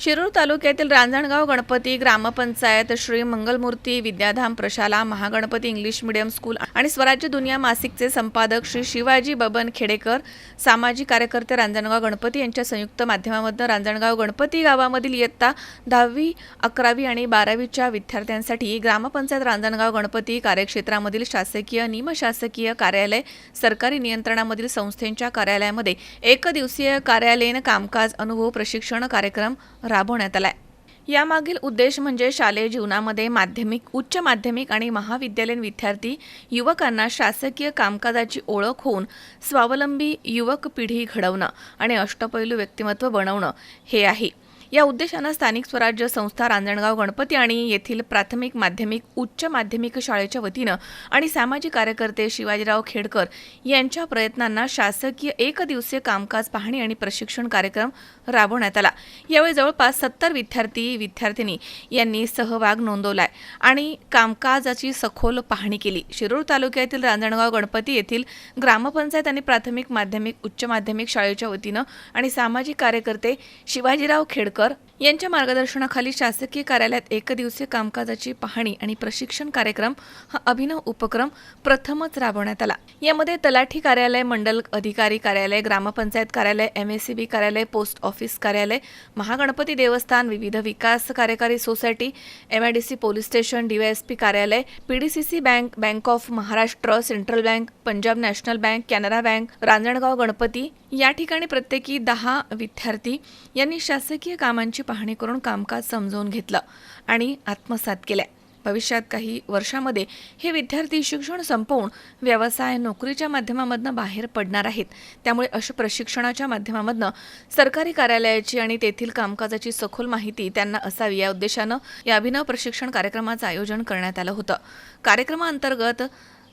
शिरूर तालुक्यातील Ranjangaon Ganpati grampanchayat Shri Mangalmurti Vidyadham Prashala Mahaganpati English medium school आणि स्वराज्य दुनिया मासिकचे संपादक श्री शिवाजी बबन खेडेकर सामाजिक कार्यकर्ते रांजणगाव गणपती यांच्या संयुक्त माध्यमामधून रांजणगाव गणपती गावामधील इयत्ता दहावी अकरावी आणि बारावीच्या विद्यार्थ्यांसाठी ग्रामपंचायत रांजणगाव गणपती कार्यक्षेत्रामधील शासकीय निमशासकीय कार्यालय सरकारी नियंत्रणामधील संस्थेच्या कार्यालयामध्ये एक दिवसीय कार्यालयीन कामकाज अनुभव प्रशिक्षण कार्यक्रम राबवण्यात आला आहे यामागील उद्देश म्हणजे शालेय जीवनामध्ये माध्यमिक उच्च माध्यमिक आणि महाविद्यालयीन विद्यार्थी युवकांना शासकीय कामकाजाची ओळख होऊन स्वावलंबी युवक पिढी घडवणं आणि अष्टपैलू व्यक्तिमत्व बनवणं हे आहे. या उद्देशानं स्थानिक स्वराज्य संस्था रांजणगाव गणपती आणि येथील प्राथमिक माध्यमिक उच्च माध्यमिक शाळेच्या वतीनं आणि सामाजिक कार्यकर्ते शिवाजीराव खेडकर यांच्या प्रयत्नांना शासकीय एक दिवसीय कामकाज पाहणी आणि प्रशिक्षण कार्यक्रम राबवण्यात आला. यावेळी जवळपास सत्तर विद्यार्थी विद्यार्थिनी यांनी सहभाग नोंदवलाय आणि कामकाजाची सखोल पाहणी केली. शिरूर तालुक्यातील रांजणगाव गणपती येथील ग्रामपंचायत आणि प्राथमिक माध्यमिक उच्च माध्यमिक शाळेच्या वतीनं आणि सामाजिक कार्यकर्ते शिवाजीराव खेडकर कर. यांच्या मार्गदर्शनाखाली शासकीय कार्यालयात एकदिवसीय कामकाजाची पाहणी आणि प्रशिक्षण कार्यक्रम हा अभिनव उपक्रम प्रथमच राबवण्यात आला. यामध्ये तलाठी कार्यालय मंडल अधिकारी कार्यालय ग्रामपंचायत कार्यालय एम एस बी कार्यालय पोस्ट ऑफिस कार्यालय महागणपती देवस्थान विविध विकास कार्यकारी society M I D C police station DYSP कार्यालय PDCC bank bank of Maharashtra central bank Punjab national bank Canara bank Ranjangaon Ganpati. या ठिकाणी प्रत्येकी दहा विद्यार्थी यांनी शासकीय कामांची पाहणी करून कामकाज समजावून घेतलं आणि आत्मसात केल्या. भविष्यात काही वर्षामध्ये हे विद्यार्थी शिक्षण संपवून व्यवसाय नोकरीच्या माध्यमामधनं बाहेर पडणार आहेत. त्यामुळे अशा प्रशिक्षणाच्या माध्यमामधनं सरकारी कार्यालयाची आणि तेथील कामकाजाची सखोल माहिती त्यांना असावी या उद्देशानं या अभिनव प्रशिक्षण कार्यक्रमाचं आयोजन करण्यात आलं होतं. कार्यक्रमाअंतर्गत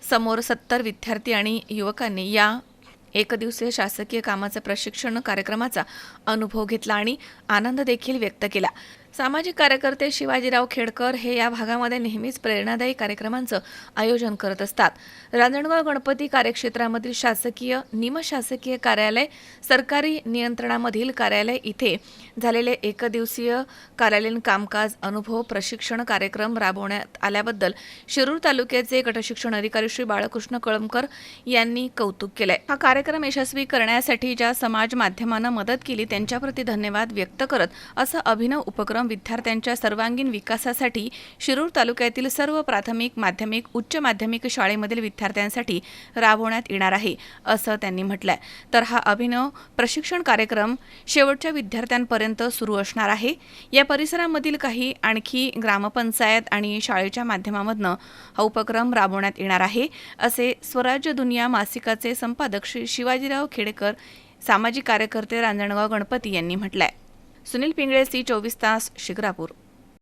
समोर सत्तर विद्यार्थी आणि युवकांनी या एक दिवसीय शासकीय कामाचा प्रशिक्षण कार्यक्रमाचा अनुभव घेतला आणि आनंद देखील व्यक्त केला. सामाजिक कार्यकर्ते शिवाजीराव खेडकर हे या भागामध्ये नेहमीच प्रेरणादायी कार्यक्रमांचं आयोजन करत असतात. रांजणगाव गणपती कार्यक्षेत्रामधील शासकीय निमशासकीय कार्यालय सरकारी नियंत्रणामधील कार्यालय इथे झालेले एकदिवसीय कार्यालयीन कामकाज अनुभव प्रशिक्षण कार्यक्रम राबवण्यात आल्याबद्दल शिरूर तालुक्याचे गटशिक्षण अधिकारी श्री बाळकृष्ण कळमकर यांनी कौतुक केलंय. हा कार्यक्रम यशस्वी करण्यासाठी ज्या समाज माध्यमानं मदत केली त्यांच्याप्रती धन्यवाद व्यक्त करत असा अभिनव उपक्रम विद्यार्थ्यांच्या सर्वांगीण विकासासाठी शिरूर तालुक्यातील सर्व प्राथमिक माध्यमिक उच्च माध्यमिक शाळेमधील विद्यार्थ्यांसाठी राबवण्यात येणार आहे असं त्यांनी म्हटलंय. तर हा अभिनव प्रशिक्षण कार्यक्रम शेवटच्या विद्यार्थ्यांपर्यंत सुरू असणार आहे. या परिसरामधील काही आणखी ग्रामपंचायत आणि शाळेच्या माध्यमामधनं हा उपक्रम राबवण्यात येणार आहे असे स्वराज्य दुनिया मासिकाचे संपादक श्री शिवाजीराव खेडेकर सामाजिक कार्यकर्ते रांजणगाव गणपती यांनी म्हटलंय. सुनील पिंगळे सी चोवीस तास शिक्रापूर